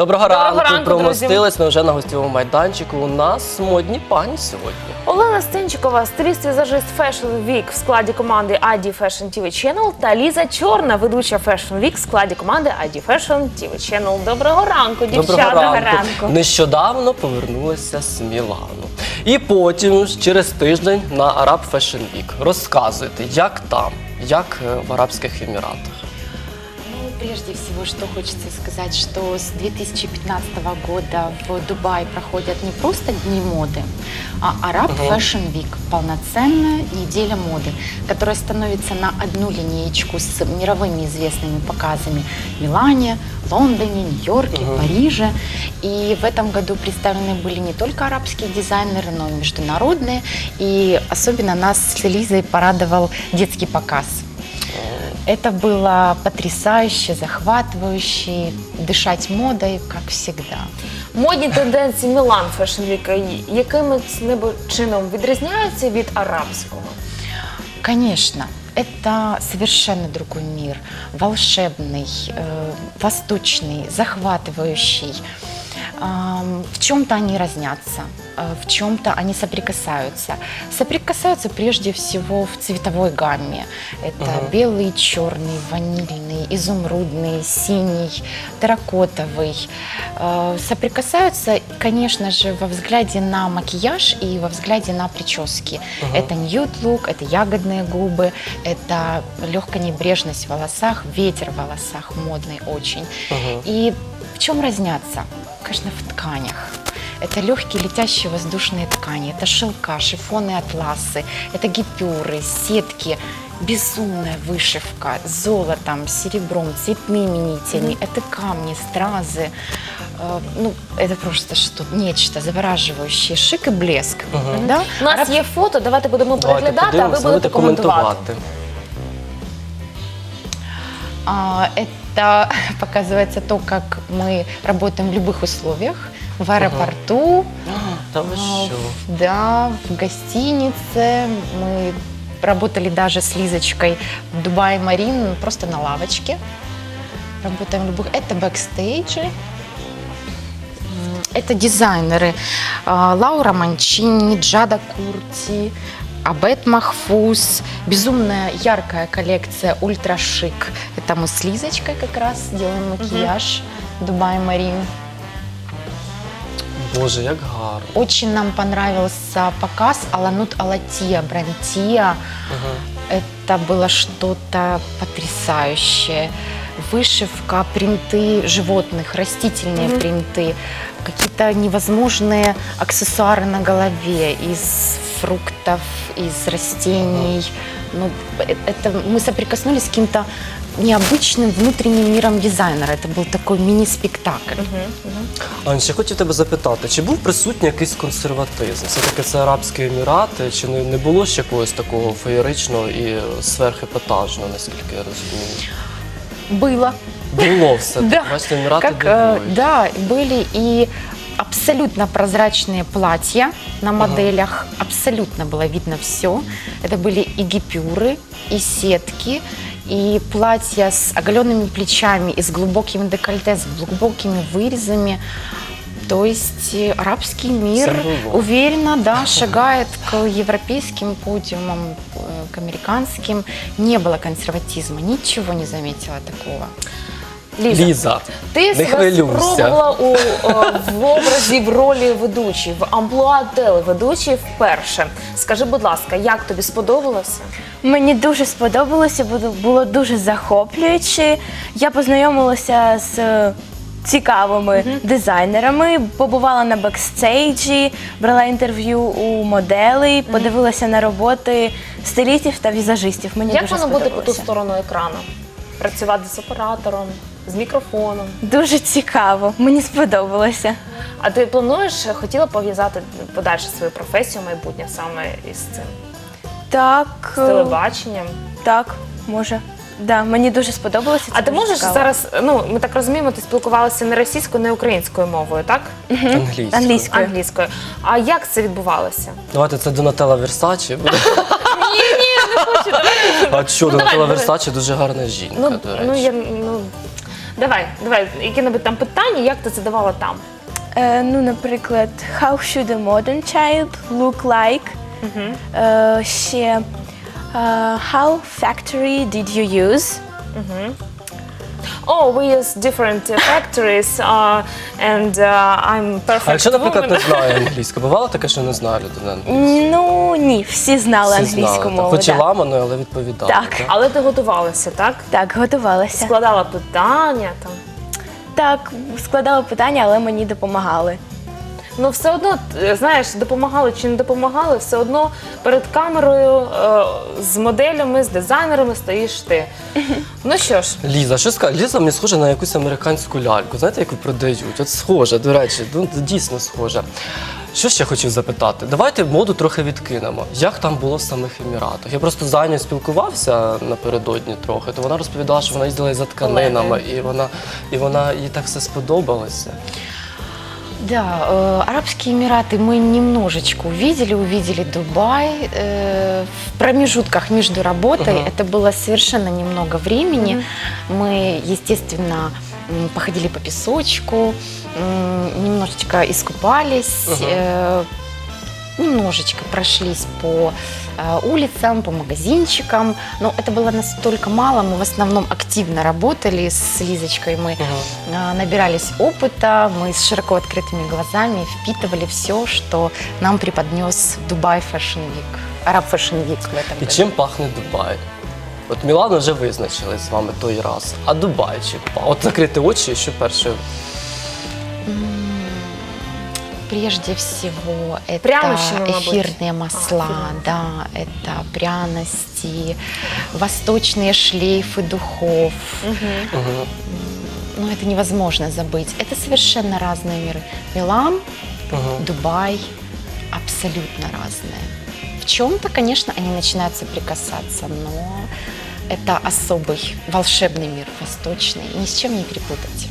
Доброго, Доброго ранку, ранку, промостились. Ми вже на гостєвому майданчику. У нас модні пані сьогодні. Олена Стинчикова, стиліст візажист Fashion Week в складі команди ID Fashion TV Channel та Ліза Чорна, ведуча Fashion Week в складі команди ID Fashion TV Channel. Доброго ранку, дівчата. Доброго ранку. Нещодавно повернулися з Мілану. І потім ж через тиждень на Arab Fashion Week. Розказуйте, як там, як е, в Арабських Еміратах. Прежде всего, что хочется сказать, что с 2015 года в Дубае проходят не просто дни моды, а Arab Мгм. Fashion Week, полноценная неделя моды, которая становится на одну линеечку с мировыми известными показами в Милане, Лондоне, Нью-Йорке, Мгм. Париже. И в этом году представлены были не только арабские дизайнеры, но и международные. И особенно нас с Лизой порадовал детский показ. Это было потрясающе, захватывающе, дышать модой, как всегда. Модні тенденції Мілан Fashion Week якимось небо чином відрізняються від арабського? Конечно, это совершенно другой мир, волшебный, э, восточный, захватывающий. В чем-то они разнятся, э, в чем-то они соприкасаются. Соприкасаются прежде всего в цветовой гамме. Это Мгм. белый, черный, ванильный, изумрудный, синий, терракотовый. Э, Соприкасаются, конечно же, во взгляде на макияж и во взгляде на прически. Мгм. Это ньют-лук, это ягодные губы, это легкая небрежность в волосах, ветер в волосах модный очень. Мгм. И в чем разнятся? Конечно, в тканях. Это легкие летящие воздушные ткани, это шелка, шифоны, атласы, это гипюры, сетки, безумная вышивка с золотом, серебром, цветными нитями, это камни, стразы. Э, Ну, это просто что нечто завораживающее, шик и блеск. Мгм. Да? У нас є фото, давайте будемо Давайте переглядати, а ви подивимося, будете коментувати. коментувати. А, Это показывается то, как мы работаем в любых условиях. В аэропорту, ви а, що? в- да, в гостинице. Мы работали даже с Лизочкой в Дубае Марин, просто на лавочке. Работаем в любых. Это бэкстейджи. Это дизайнеры а, Лаура Манчини, Джада Курти, Абет Махфуз, безумная яркая коллекция ультра шик. Это мы с Лизочкой как раз делаем макияж Дубай Марин. Боже, як гарно. Очень нам понравился показ Аланут Алатия, Брантия. Мгм. Это было что-то потрясающее. Вышивка, принты животных, растительные Мгм. принты, какие-то невозможные аксессуары на голове из фруктов, из растений. Ну, э- это мы соприкоснулись с каким-то необычным внутренним миром дизайнера. Это был такой мини-спектакль. Мгм, мгм. Ань, ще хотів тебе запитати, чи був присутній якийсь консерватизм? Все-таки це Арабські Емірати, чи не, не було ще якогось такого феєричного і сверхепатажного, наскільки я розумію? Было. Було все. Да. Бачите, Емірати Как, э, да, были и абсолютно прозрачные платья на моделях. Абсолютно было видно все. Это были и гипюры, и сетки, и платья с оголенными плечами, и с глубоким декольте, с глубокими вырезами. То есть э, арабский мир Символ. уверенно да, шагает к европейским подиумам, э, к американским. Не было консерватизма, ничего не заметила такого. Ліза, Ліза, ти не себе хвилюйся. спробувала у, е, в образі в ролі ведучої, в амплуа телеведучої вперше. Скажи, будь ласка, як тобі сподобалося? Мені дуже сподобалося, було, було дуже захоплююче. Я познайомилася з е, цікавими дизайнерами, побувала на бекстейджі, брала інтерв'ю у моделей, подивилася на роботи стилістів та візажистів. Мені як дуже воно бути по ту сподобалося. сторону екрану? Працювати з оператором, з мікрофоном. Дуже цікаво, мені сподобалося. А ти плануєш, хотіла пов'язати подальше свою професію майбутнє саме із цим Так, з е, телебаченням? так, може. Да, мені дуже сподобалося. А ти дуже можеш цікаво. зараз, ну ми так розуміємо, ти спілкувалася не російською, не українською мовою, так? Англійською. Англійською. Англійською. А як це відбувалося? Давайте це Донателла Версачі. буде. Ні, ні, не хочу. Давай. А що, Ну, Донателла давай. Версачі дуже гарна жінка, Ну, до речі. ну я ну Давай, давай, яке-небудь там питання, як ти задавала там? Е, ну, наприклад, How should a modern child look like? Е, ще е, How factory did you use? Oh, we use different uh, factories, uh, and uh, I'm perfect А якщо, наприклад, woman. не знаю англійську, бувало таке, що не знає людина англійську? Ну ні, всі знали Всі англійську знали, мову. Хоч і да. ламаною, але відповідали. Так. Але ти готувалася, так? Так, готувалася. Складала питання там. Так, складала питання, але мені допомагали. Ну, все одно, е, знаєш, допомагали чи не допомагали, все одно перед камерою е, з моделями, з дизайнерами стоїш ти. Ну що ж, Ліза, що скаже? Ліза мені схожа на якусь американську ляльку. Знаєте, яку продають? От схожа, до речі, ну дійсно схожа. Що ще хотів запитати? Давайте моду трохи відкинемо. Як там було в самих Еміратах? Я просто з Анею спілкувався напередодні трохи, то вона розповідала, що вона їздила і за тканинами, і вона, і вона їй так все сподобалося. Да, э, Арабские Эмираты мы немножечко увидели, увидели Дубай. Э, в промежутках между работой Ага. это было совершенно немного времени. Мы, естественно, м, походили по песочку, м, немножечко искупались, Ага. э, немножечко прошлись по э, улицам, по магазинчикам. Но это было настолько мало. Мы в основном активно работали с Лизочкой. Мы а, набирались опыта, мы с широко открытыми глазами впитывали все, что нам преподнес Дубай Fashion Week, Араб Fashion Week в этом І году. чим пахне Дубай? От Мілану вже визначили з вами той раз. А Дубай чи па- От закрити очі, що перше. Прежде всего, это эфирные масла, да, это пряности, восточные шлейфы духов. Угу. Ну, это невозможно забыть. Это совершенно разные миры. Милан, Угу. Дубай абсолютно разные. В чем-то, конечно, они начинают соприкасаться, но это особый волшебный мир восточный, ни с чем не перепутать.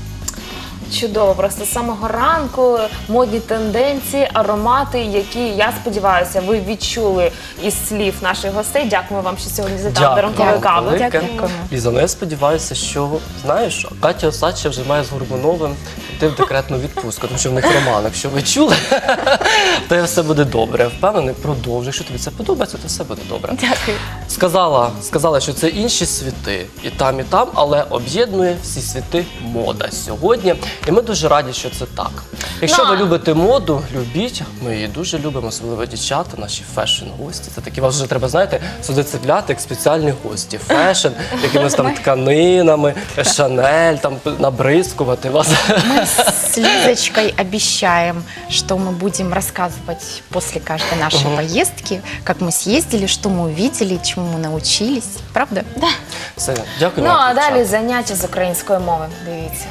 Чудово, просто з самого ранку модні тенденції, аромати, які я сподіваюся, ви відчули із слів наших гостей. Дякуємо вам, що сьогодні за Дякую. ранкової кави. велике. Дякуємо. Ну я сподіваюся, що знаєш, Катя Осадча вже має з Горбуновим йти в декретну відпустку, тому що в них роман. Якщо ви чули, то все буде добре. Впевнений, продовжуй. Якщо тобі це подобається, то все буде добре. Дякую. Сказала, сказала, що це інші світи, і там, і там, але об'єднує всі світи мода сьогодні. І ми дуже раді, що це так. Якщо Ну, ви любите моду, любіть. Ми її дуже любимо, особливо дівчата, наші фешн-гості. Це такі вас вже треба, знаєте, сюди цепляти як спеціальні гості. Фешн, якимись там тканинами, шанель, там набризкувати вас. Мы с Лизочкой обещаем, что мы будем рассказывать после каждой нашей Мгм. поездки, как мы съездили, что мы увидели, чему мы научились. Правда? Да. Все, дякую Ну вам. а дівчата. далі заняття з української мови. Дивіться.